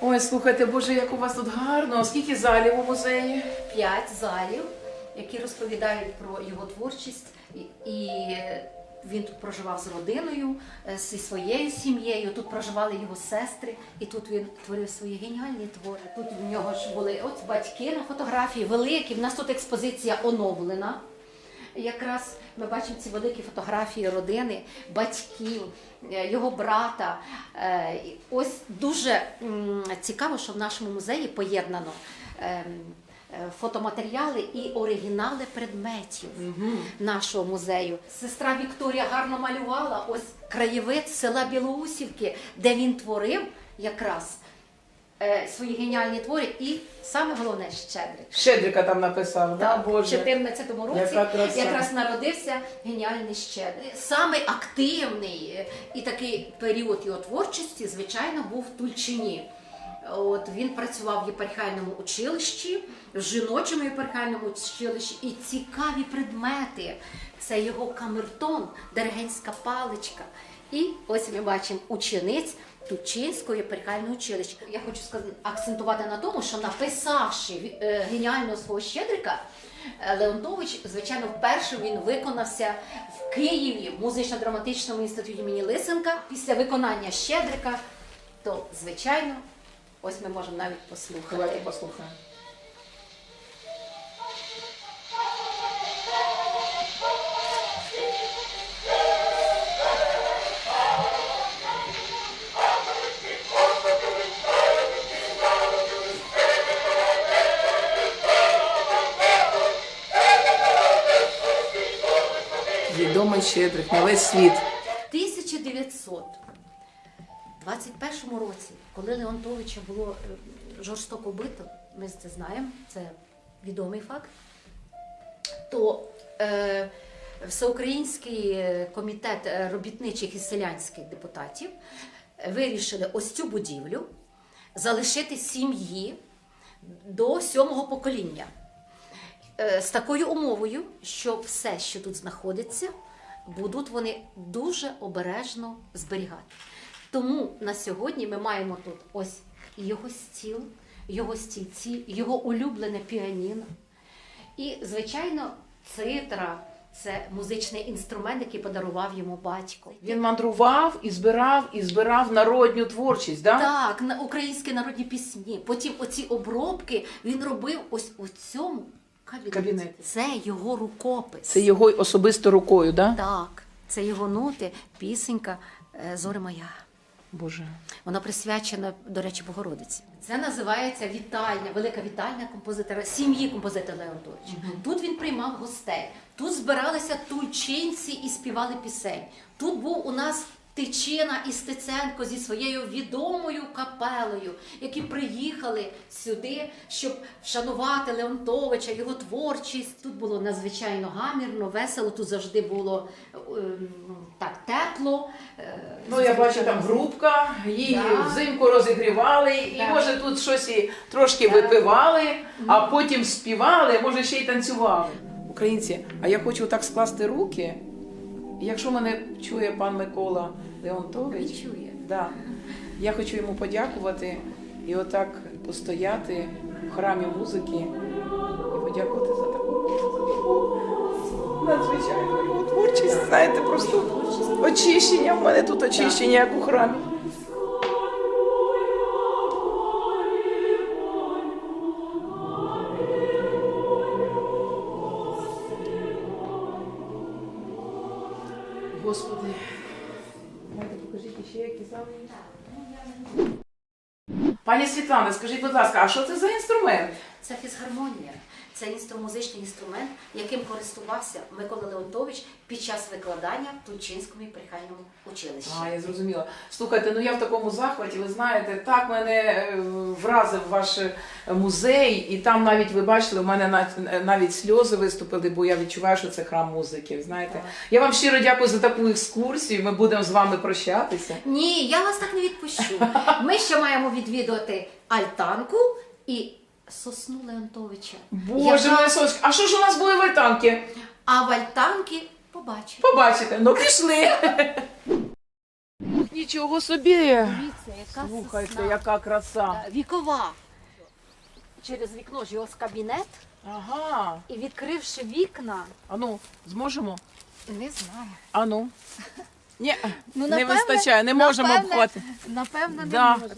Ой, слухайте, Боже, як у вас тут гарно. Скільки залів у музеї? п'ять залів, які розповідають про його творчість, і, він тут проживав з родиною, е, зі своєю сім'єю. Тут проживали його сестри, і тут він творив свої геніальні твори. Тут в нього ж були от батьки на фотографії великі. В нас тут експозиція оновлена. Якраз ми бачимо ці великі фотографії родини, батьків, е, його брата. Е, Ось дуже цікаво, що в нашому музеї поєднано ем, е, фотоматеріали і оригінали предметів нашого музею. Сестра Вікторія гарно малювала ось краєвид села Білоусівки, де він творив якраз е, свої геніальні твори, і саме головне щедрик. Щедрика там написав, да? Так, в Боже. 14-му році Яка краса. якраз народився геніальний Щедрик. Саме активний е, і такий період його творчості, звичайно, був в Тульчині. От він працював в єпархіальному училищі, в жіночому єпархіальному училищі, і цікаві предмети. Це його камертон, диригентська паличка. І ось ми бачимо учениць Тучинського єпархіального училища. Я хочу акцентувати на тому, що написавши е, геніального свого щедрика, е, Леонтович, звичайно, вперше він виконався в Києві в музично-драматичному інституті імені Лисенка. Після виконання щедрика, то звичайно, Ось ми можемо навіть послухати. Давайте послухаємо. Відомий щедрик на весь світ. 1900 21-му році, коли Леонтовича було е, жорстоко бито, ми це знаємо, це відомий факт, то е, Всеукраїнський е, комітет е, робітничих і селянських депутатів вирішили ось цю будівлю залишити сім'ї до сьомого покоління з такою умовою, що все, що тут знаходиться, будуть вони дуже обережно зберігати. Тому на сьогодні ми маємо тут ось його стіл, його стільці, його улюблене піаніно. І, звичайно, цитра це музичний інструмент, який подарував йому батько. Він мандрував і збирав, і збирав народню творчість, да? Так, на українські народні пісні. Потім оці обробки він робив ось у цьому кабінеті. Кабінеті. Це його рукопис. Це його особисто рукою, да? Так, це його ноти, пісенька е, Зоре моя. Боже. Вона присвячена, до речі, Богородиці. Це називається вітальня, велика вітальня композитора, сім'ї композитора Леонтовича. Тут він приймав гостей, тут збиралися тульчинці і співали пісень. Тут був у нас Тичина і Стеценко зі своєю відомою капелою, які приїхали сюди, щоб вшанувати Леонтовича, його творчість. Тут було надзвичайно гамірно, весело. Тут завжди було ем, так тепло. Е, Ну, я бачу, там грубка, її Да. взимку розігрівали, і Так. може тут щось і трошки Так. випивали, а потім співали, може ще й танцювали. Українці, а я хочу так скласти руки. Якщо мене чує пан Микола Леонтович, чує. Да, я хочу йому подякувати і отак постояти в храмі музики і подякувати за таку надзвичайну його творчість. Знаєте, просто очищення. В мене тут очищення, як у храмі. Господи, покажіть ще які саме. Пані Світлана, скажіть, будь ласка, а що це за інструмент? Це фізгармонія. Це інстру- музичний інструмент, яким користувався Микола Леонтович під час викладання в Тульчинському імперіальному училищі. А, я зрозуміла. Слухайте, ну я в такому захваті, ви знаєте, так мене е, вразив ваш е, музей, і там навіть ви бачили, у мене навіть сльози виступили, бо я відчуваю, що це храм музики. Знаєте, Так. я вам щиро дякую за таку екскурсію. Ми будемо з вами прощатися. Ні, я вас так не відпущу. Ми ще маємо відвідувати альтанку і сосну Леонтовича. Боже яка- моє а що ж у нас були в альтанки? А в альтанки побачимо. Побачите, ну пішли. Нічого собі. Дивіться, яка Слухайте, сосна. яка краса. Е, Вікова. Через вікно ж його з кабінет Ага. і відкривши вікна, Ану, зможемо? не знаю. Ану. Ні, Ну, не напевне- вистачає, не можемо напевне, обхвати. Напевно, не Да. може.